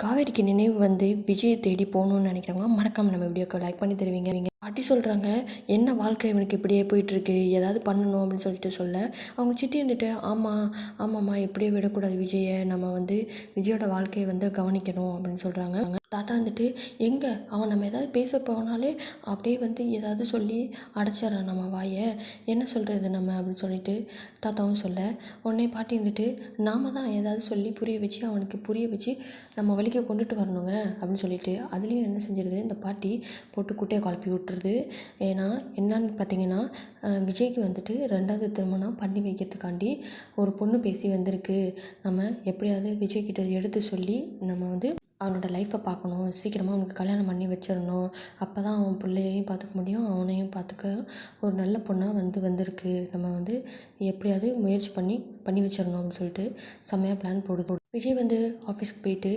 காவேரிக்கு நினைவு வந்து விஜயை தேடி போகணும்னு நினைக்கிறவங்க மறக்காமல் நம்ம வீடியோக்கு லைக் பண்ணி தருவீங்க. பாட்டி சொல்கிறாங்க என்ன வாழ்க்கை இவனுக்கு இப்படியே போயிட்டுருக்கு? ஏதாவது பண்ணணும் அப்படின்னு சொல்லிட்டு சொல்ல. அவங்க சித்தி இருந்துட்டு ஆமாம் ஆமாம்மா இப்படியே விடக்கூடாது விஜயை. நம்ம வந்து விஜயோட வாழ்க்கையை வந்து கவனிக்கணும். அப்படின்னு சொல்கிறாங்க தாத்தா வந்துட்டு எங்கே? அவன் நம்ம ஏதாவது பேச போனாலே அப்படியே வந்து ஏதாவது சொல்லி அடைச்சிட்றான் நம்ம வாயை. என்ன சொல்கிறது நம்ம? அப்படின்னு சொல்லிட்டு தாத்தாவும் சொல்ல. உடனே பாட்டி இருந்துட்டு நாம தான் ஏதாவது சொல்லி புரிய வச்சு அவனுக்கு புரிய வச்சு நம்ம வழிக்கு கொண்டுட்டு வரணுங்க. அப்படின்னு சொல்லிட்டு அதுலேயும் என்ன செஞ்சிருது? இந்த பாட்டி போட்டு குட்டையை குழப்பி போட்டுருது. ஏன்னா என்னன்னு பார்த்தீங்கன்னா விஜய்க்கு வந்துட்டு ரெண்டாவது திருமணம் பண்ணி வைக்கிறதுக்காண்டி ஒரு பொண்ணு பேசி வந்திருக்கு. நம்ம எப்படியாவது விஜய்கிட்ட எடுத்து சொல்லி நம்ம வந்து அவனோட லைஃப்பை பார்க்கணும். சீக்கிரமாக அவனுக்கு கல்யாணம் பண்ணி வச்சிடணும். அப்போ தான் அவன் பிள்ளையையும் பார்த்துக்க முடியும். அவனையும் பார்த்துக்க ஒரு நல்ல பொண்ணாக வந்து வந்திருக்கு. நம்ம வந்து எப்படியாவது முயற்சி பண்ணி பண்ணி வச்சிடணும் அப்படின்னு சொல்லிட்டு செம்மையாக பிளான் போடுது விஜய் வந்து ஆஃபீஸ்க்கு போயிட்டு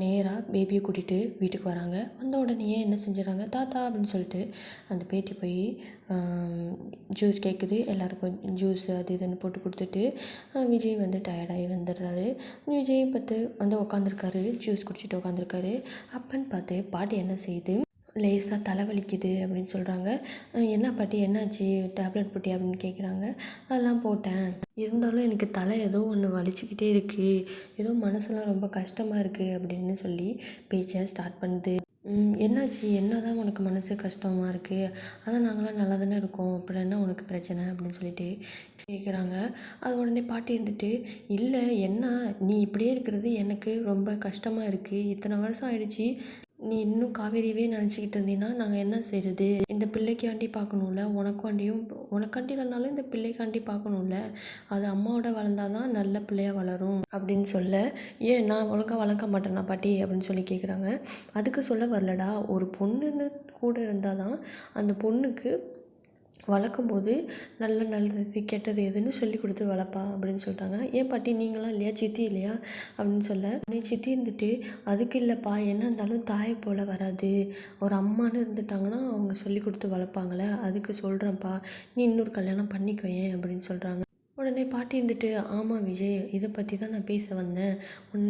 நேராக பேபியை கூட்டிகிட்டு வீட்டுக்கு வராங்க. வந்த உடனேயே என்ன செஞ்சிடறாங்க? தாத்தா அப்படின்னு சொல்லிட்டு அந்த பேட்டி போய் ஜூஸ் கேட்குது எல்லாருக்கும் ஜூஸ் அது இதுன்னு போட்டு கொடுத்துட்டு விஜய் வந்து டயர்டாகி வந்துடுறாரு. விஜய் பார்த்து வந்து உட்காந்துருக்காரு ஜூஸ் குடிச்சிட்டு உட்காந்துருக்காரு அப்பன்னு பார்த்து பாட்டி என்ன செய்யுது? லேசாக தலைவலிக்குது அப்படின்னு சொல்கிறாங்க என்ன பாட்டி என்னாச்சு? டேப்லெட் போட்டி அப்படின்னு கேட்குறாங்க அதெல்லாம் போட்டேன். இருந்தாலும் எனக்கு தலை ஏதோ ஒன்று வலிச்சுக்கிட்டே இருக்குது ஏதோ மனசெல்லாம் ரொம்ப கஷ்டமாக இருக்குது அப்படின்னு சொல்லி பேச்சை ஸ்டார்ட் பண்ணுது. என்னாச்சு? என்ன தான் உனக்கு மனசு கஷ்டமாக இருக்குது அதான் நாங்களாம் நல்லா தானே இருக்கோம். அப்புறம் என்ன உனக்கு பிரச்சனை? அப்படின்னு சொல்லிட்டு கேட்குறாங்க அது உடனே பாட்டி இருந்துட்டு இல்லை என்ன? நீ இப்படியே இருக்கிறது எனக்கு ரொம்ப கஷ்டமாக இருக்குது இத்தனை வருஷம் ஆயிடுச்சு. நீ இன்னும் காவேரியவே நினச்சிக்கிட்டு இருந்தீன்னா நாங்கள் என்ன செய்கிறது இந்த பிள்ளைக்காண்டி பார்க்கணும்ல உனக்காண்டியும் உனக்காண்டி இல்லைனாலும் இந்த பிள்ளைக்காண்டி பார்க்கணும்ல அது அம்மாவோட வளர்ந்தாதான் நல்ல பிள்ளையா வளரும் அப்படின்னு சொல்ல ஏன் நான் ஒழுங்காக வளர்க்க மாட்டேனா பாட்டி? அப்படின்னு சொல்லி கேட்குறாங்க அதுக்கு சொல்ல வரலடா. ஒரு பொண்ணுன்னு கூட இருந்தால் தான் அந்த பொண்ணுக்கு வளர்க்கும்போது நல்ல நல்லது கெட்டது எதுன்னு சொல்லி கொடுத்து வளர்ப்பா அப்படின்னு சொல்லிட்டாங்க. ஏன் பாட்டி நீங்களாம் இல்லையா? சித்தி இல்லையா? அப்படின்னு சொல்ல. உடனே சித்தி இருந்துட்டு அதுக்கு இல்லைப்பா. என்ன இருந்தாலும் தாயை போல் வராது. ஒரு அம்மானு இருந்துட்டாங்கன்னா அவங்க சொல்லி கொடுத்து வளர்ப்பாங்களே. அதுக்கு சொல்கிறேன்ப்பா நீ இன்னொரு கல்யாணம் பண்ணிக்கோயேன் அப்படின்னு சொல்கிறாங்க உடனே பாட்டி இருந்துட்டு ஆமாம் விஜய் இதை பற்றி தான் நான் பேச வந்தேன்.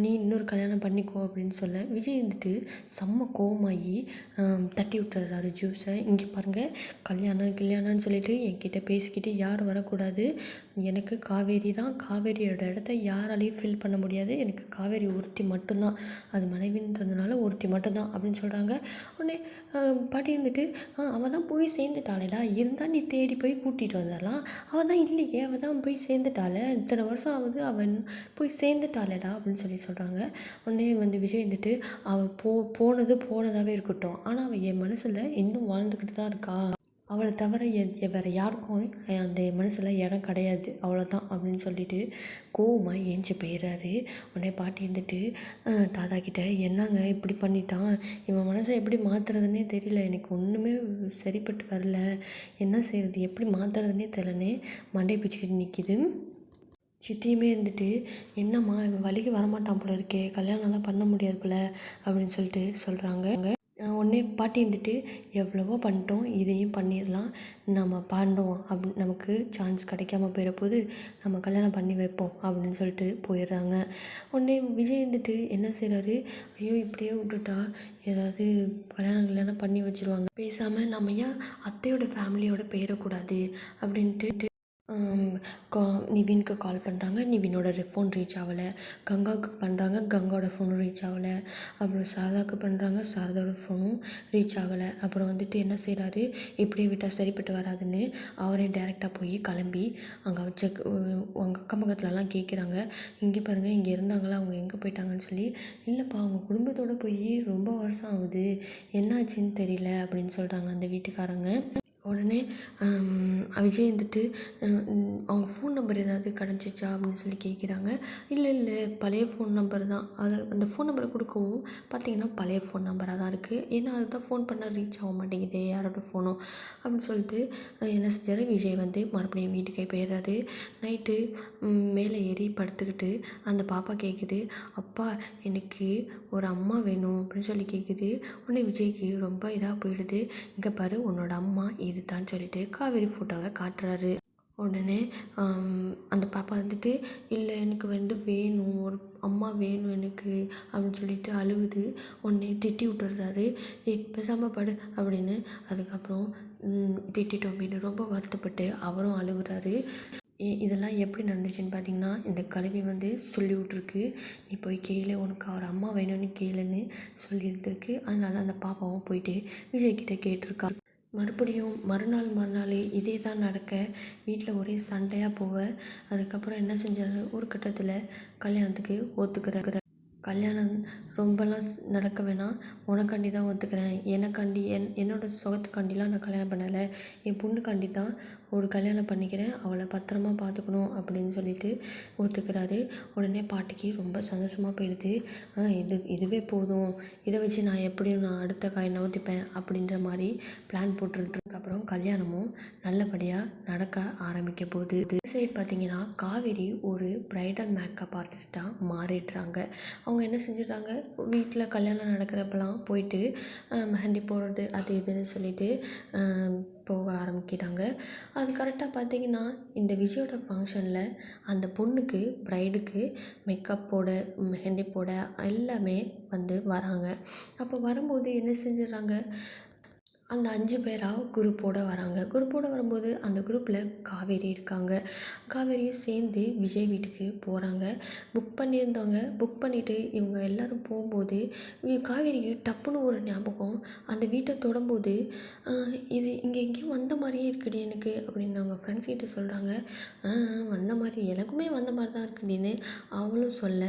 நீ இன்னொரு கல்யாணம் பண்ணிக்கோ அப்படின்னு சொல்ல விஜய் இருந்துட்டு செம்ம கோவமாகி தட்டி விட்டுறாரு ஜூஸை. இங்கே பாருங்கள் கல்யாணம் கல்யாணம்னு சொல்லிட்டு என்கிட்ட பேசிக்கிட்டு யாரும் வரக்கூடாது. எனக்கு காவேரி தான். காவேரியோட இடத்த யாராலையும் ஃபில் பண்ண முடியாது. எனக்கு காவேரி ஒருத்தி மட்டும்தான். அது மனைவின்றதுனால ஒருத்தி மட்டும்தான் அப்படின்னு சொல்கிறாங்க உடனே பாட்டி இருந்துட்டு அவள் தான் போய் சேர்ந்துட்டாளேடா. இருந்தால் நீ தேடி போய் கூட்டிகிட்டு வந்துடலாம் அவள் தான் இல்லையே. அவள் தான் போய் சேர்ந்துட்டாள இத்தனை வருஷம் ஆகுது அவன் போய் சேர்ந்துட்டாளடா அப்படின்னு சொல்லி சொல்கிறாங்க உடனே வந்து விஜய் வந்துட்டு அவள் போ போனது போனதாகவே இருக்கட்டும். ஆனால் அவள் என் மனசில் இன்னும் வாழ்ந்துக்கிட்டு தான் இருக்கா. அவளை தவிர எ- வேறு யாருக்கும் அந்த மனசில் இடம் கிடையாது. அவ்வளோதான் அப்படின்னு சொல்லிட்டு கோவமாக ஏஞ்சி போயிடுறாரு. உடனே பாட்டி இருந்துட்டு தாத்தா கிட்ட என்னங்க இப்படி பண்ணிட்டான்? இவன் மனசை எப்படி மாற்றுறதுனே தெரியல. எனக்கு ஒன்றுமே சரிப்பட்டு வரல. என்ன செய்கிறது எப்படி மாற்றுறதுனே தெரிலனே மண்டை பிடிச்சிக்கிட்டு நிற்கிது சித்தியுமே இருந்துட்டு என்னம்மா இவன் வழிக்கு வரமாட்டான் போல இருக்கே. கல்யாணம்லாம் பண்ண முடியாது போல அப்படின்னு சொல்லிட்டு சொல்கிறாங்க உடனே பாட்டி இருந்துட்டு எவ்வளவோ பண்ணிட்டோம் இதையும் பண்ணிடலாம். நம்ம பண்ணுறோம் அப்படி நமக்கு சான்ஸ் கிடைக்காம போயிட போது நம்ம கல்யாணம் பண்ணி வைப்போம் அப்படின்னு சொல்லிட்டு போயிடுறாங்க. உடனே விஜய் இருந்துட்டு என்ன செய்கிறாரு ஐயோ இப்படியே விட்டுட்டா ஏதாவது கல்யாணம் கல்யாணம் பண்ணி வச்சிருவாங்க. பேசாமல் நம்ம ஏன் அத்தையோட ஃபேமிலியோட போயிடக்கூடாது அப்படின்ட்டு கா நிவின்க்கு கால் பண்ணுறாங்க நிவினோட ஃபோன் ரீச் ஆகலை. கங்காவுக்கு பண்ணுறாங்க கங்காவோட ஃபோனும் ரீச் ஆகலை. அப்புறம் சாரதாவுக்கு பண்ணுறாங்க சாரதாவோட ஃபோனும் ரீச் ஆகலை. அப்புறம் வந்துட்டு என்ன செய்கிறாரு இப்படியே விட்டால் சரிப்பட்டு வராதுன்னு அவரே டேரெக்டாக போய் கிளம்பி அங்கே வச்ச அவங்க அக்கம் பக்கத்துலலாம் கேட்குறாங்க இங்கே பாருங்கள் இங்கே இருந்தாங்களா? அவங்க எங்கே போயிட்டாங்கன்னு சொல்லி இல்லைப்பா அவங்க குடும்பத்தோடு போய் ரொம்ப வருஷம் ஆகுது. என்னாச்சுன்னு தெரியல அப்படின்னு சொல்கிறாங்க அந்த வீட்டுக்காரங்க. உடனே விஜய் வந்துட்டு அவங்க ஃபோன் நம்பர் ஏதாவது கிடச்சிச்சா அப்படின்னு சொல்லி கேட்குறாங்க இல்லை இல்லை பழைய ஃபோன் நம்பர் தான். அது அந்த ஃபோன் நம்பரை கொடுக்கவும் பார்த்தீங்கன்னா பழைய ஃபோன் நம்பராக தான் இருக்குது ஏன்னா அதுதான் ஃபோன் பண்ணால் ரீச் ஆக மாட்டேங்குது யாரோட ஃபோனும் அப்படின்னு சொல்லிட்டு என்ன செஞ்சார்? விஜய் வந்து மறுபடியும் வீட்டுக்கே போயிடுறாரு. நைட்டு மேலே ஏறி படுத்துக்கிட்டு அந்த பாப்பா கேட்குது அப்பா எனக்கு ஒரு அம்மா வேணும் அப்படின்னு சொல்லி கேட்குது உடனே விஜய்க்கு ரொம்ப இதாக போயிடுது. இங்கே பாரு உன்னோட அம்மா இது இதுதான் சொல்லிட்டு காவேரி ஃபோட்டோவை காட்டுறாரு. உடனே அந்த பாப்பா வந்துட்டு இல்லை எனக்கு வந்து வேணும் ஒரு அம்மா வேணும் எனக்கு அப்படின்னு சொல்லிட்டு அழுகுது. உடனே திட்டி விட்டுறாரு இப்போ பேசாமல் படு அப்படின்னு அதுக்கப்புறம் திட்டிட்டோம் அப்படின்னு ரொம்ப வருத்தப்பட்டு அவரும் அழுகுறாரு. இதெல்லாம் எப்படி நடந்துச்சுன்னு பார்த்தீங்கன்னா இந்த கல்வி வந்து சொல்லி விட்ருக்கு நீ போய் கேளு உனக்கு அவர் அம்மா வேணும்னு கேளுன்னு சொல்லியிருந்திருக்கு அதனால அந்த பாப்பாவும் போயிட்டு விஜய் கிட்டே கேட்டிருக்கா. மறுபடியும் மறுநாள் மறுநாள் இதே தான் நடக்க. வீட்டில் ஒரே சண்டையாக போக அதுக்கப்புறம் என்ன செஞ்சாரு? ஒரு கட்டத்தில் கல்யாணத்துக்கு ஒத்துக்கிறாரு. கல்யாணம் ரொம்பலாம் நடக்க வேணாம். உனக்காண்டி தான் ஒத்துக்கிறேன். எனக்காண்டி என் என்னோடய சுகத்துக்காண்டிலாம் நான் கல்யாணம் பண்ணலை. என் பொண்ணுக்காண்டி தான் ஒரு கல்யாணம் பண்ணிக்கிறேன். அவளை பத்திரமா பார்த்துக்கணும் அப்படின்னு சொல்லிட்டு ஒத்துக்கிறாரு. உடனே பாட்டிக்கு ரொம்ப சந்தோஷமாக போயிடுது. இது இதுவே போதும். இதை வச்சு நான் எப்படியும் நான் அடுத்த காய் நவுத்திப்பேன் அப்படின்ற மாதிரி பிளான் போட்டுருக்கப்புறம் கல்யாணமும் நல்லபடியாக நடக்க ஆரம்பிக்க போகுது. சைடு பார்த்தீங்கன்னா காவேரி ஒரு பிரைடல் மேக்கப் ஆர்டிஸ்ட்டாக மாறிடுறாங்க. அவங்க என்ன செஞ்சிடுறாங்க? வீட்டில் கல்யாணம் நடக்கிறப்பெல்லாம் போயிட்டு மெஹந்தி போடுறது அது இதுன்னு சொல்லிட்டு போக ஆரம்பிக்கிறாங்க. அது கரெக்டாக பார்த்தீங்கன்னா இந்த விஜயோட ஃபங்க்ஷனில் அந்த பொண்ணுக்கு ப்ரைடுக்கு மேக்கப் போட மெஹந்தி போட எல்லாமே வந்து வராங்க. அப்போ வரும்போது என்ன செஞ்சிடுறாங்க? அந்த அஞ்சு பேராக குரூப்போடு வராங்க. குரூப்போடு வரும்போது அந்த குரூப்பில் காவேரி இருக்காங்க. காவேரியும் சேர்ந்து விஜய் வீட்டுக்கு போகிறாங்க புக் பண்ணியிருந்தவங்க புக் பண்ணிவிட்டு இவங்க எல்லாரும் போகும்போது காவேரிக்கு டப்புன்னு ஒரு ஞாபகம். அந்த வீட்டை தொடும்போது இது இங்கே எங்கேயும் வந்த மாதிரியே இருக்குடி எனக்கு அப்படின்னு அவங்க ஃப்ரெண்ட்ஸ் கிட்டே சொல்கிறாங்க வந்த மாதிரி எனக்குமே வந்த மாதிரி தான் இருக்குடின்னு அவளும் சொல்ல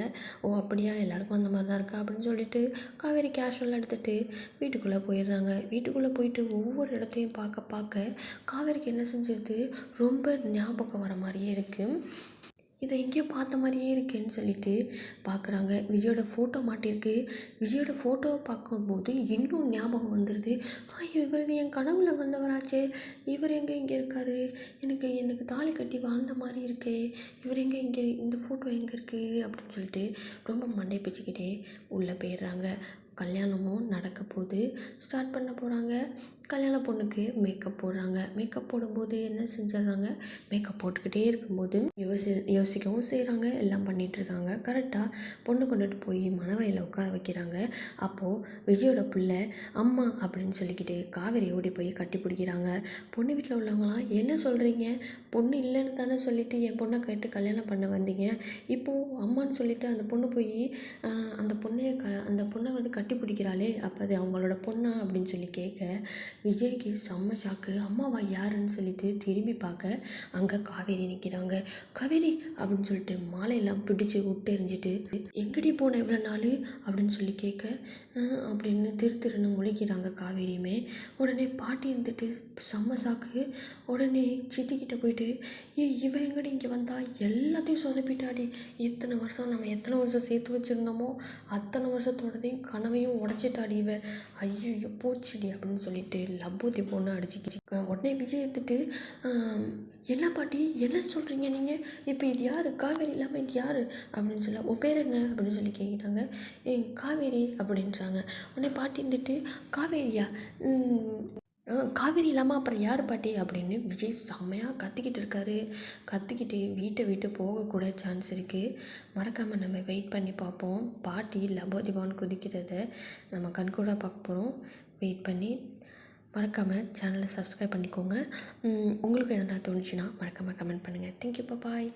ஓ அப்படியா? எல்லாருக்கும் வந்த மாதிரி தான் இருக்கா? அப்படின்னு சொல்லிட்டு காவேரி கேஷுவலாக எடுத்துகிட்டு வீட்டுக்குள்ளே போயிடுறாங்க. வீட்டுக்குள்ளே போய் போயிட்டு ஒவ்வொரு இடத்தையும் பார்க்க பார்க்க காவேரிக்கு என்ன செஞ்சிருது ரொம்ப ஞாபகம் வர மாதிரியே இருக்குது இதை எங்கேயோ பார்த்த மாதிரியே இருக்கேன்னு சொல்லிட்டு பார்க்குறாங்க. விஜயோட ஃபோட்டோ மாட்டிருக்கு விஜயோட ஃபோட்டோவை பார்க்கும்போது இன்னும் ஞாபகம் வந்துடுது ஐயோ இவர் என் கனவுல வந்தவராச்சே. இவர் எங்கே இங்கே இருக்காரு? எனக்கு எனக்கு தாலி கட்டி வாழ்ந்த மாதிரி இருக்கே. இவர் எங்கே இங்கே இந்த ஃபோட்டோ எங்கே இருக்குது அப்படின்னு சொல்லிட்டு ரொம்ப மண்டை பிச்சுக்கிட்டே உள்ளே போயிடுறாங்க. கல்யாணமும் நடக்க போகுது ஸ்டார்ட் பண்ண போகிறாங்க கல்யாண பொண்ணுக்கு மேக்கப் போடுறாங்க. மேக்கப் போடும்போது என்ன செஞ்சிடுறாங்க? மேக்கப் போட்டுக்கிட்டே இருக்கும்போது யோசி யோசிக்கவும் செய்கிறாங்க எல்லாம் பண்ணிகிட்ருக்காங்க கரெக்டாக பொண்ணு கொண்டுட்டு போய் மணவரையில் உட்கார வைக்கிறாங்க. அப்போது விஜயோட பிள்ளை அம்மா அப்படின்னு சொல்லிக்கிட்டு காவேரி ஓடி போய் கட்டி பிடிக்கிறாங்க. பொண்ணு வீட்டில் உள்ளவங்களாம் என்ன சொல்கிறீங்க பொண்ணு இல்லைன்னு தானே சொல்லிட்டு என் பொண்ணை கேட்டு கல்யாணம் பண்ண வந்தீங்க. இப்போது அம்மான்னு சொல்லிட்டு அந்த பொண்ணு போய் அந்த பொண்ணையை க அந்த பொண்ணை வந்து கட்டி கட்டி பிடிக்கிறாளே அப்போ அது அவங்களோட பொண்ணா அப்படின்னு சொல்லி கேட்க விஜய்க்கு செம்ம ஷாக்கு அம்மாவா யாருன்னு சொல்லிட்டு திரும்பி பார்க்க அங்கே காவேரி நிற்கிறாங்க காவேரி அப்படின்னு சொல்லிட்டு மாலையெல்லாம் பிடிச்சி விட்டு எரிஞ்சிட்டு எங்கடி போன இவ்வளோ நாள்? அப்படின்னு சொல்லி கேட்க அப்படின்னு திரு திருன்னு முழிக்கிறாங்க காவேரியுமே. உடனே பாட்டி இருந்துட்டு செம்ம சாக்கு உடனே சித்திக்கிட்ட போயிட்டு ஏ இவன் எங்கடி இங்கே வந்தா? எல்லாத்தையும் சொதப்பிட்டாடி. இத்தனை வருஷம் நம்ம எத்தனை வருஷம் சேர்த்து வச்சுருந்தோமோ அத்தனை வருஷத்தோடதையும் கனவையும் உடச்சிட்டாடி இவ ஐயோ போச்சுடி அப்படின்னு சொல்லிட்டு லப்போத்தி பொண்ணு அடிச்சுக்கிச்சு. உடனே விஜய் எடுத்துட்டு என்ன பாட்டி என்ன சொல்கிறீங்க நீங்கள் இப்போ இது யார்? காவேரி இல்லாமல் இது யார்? அப்படின்னு சொல்ல உன் பேர் என்ன? அப்படின்னு சொல்லி கேட்குறாங்க ஏ காவேரி அப்படின்றாங்க. உடனே பாட்டி இருந்துட்டு காவேரியா? காவேரி இல்லாமல் அப்புறம் யார் பாட்டி அப்படின்னு விஜய் செம்மையாக கத்திக்கிட்டு இருக்காரு. கத்திக்கிட்டு வீட்டை விட்டு போகக்கூட சான்ஸ் இருக்குது மறக்காமல் நம்ம வெயிட் பண்ணி பார்ப்போம். பாட்டி லபோதிபான் குதிக்கிறத நம்ம கண்கூட பார்க்க போகிறோம் வெயிட் பண்ணி மறக்காமல் சேனலை சப்ஸ்கிரைப் பண்ணிக்கோங்க. உங்களுக்கு எதனா தோணுச்சுன்னா மறக்காமல் கமெண்ட் பண்ணுங்கள் தேங்க்யூ பாய்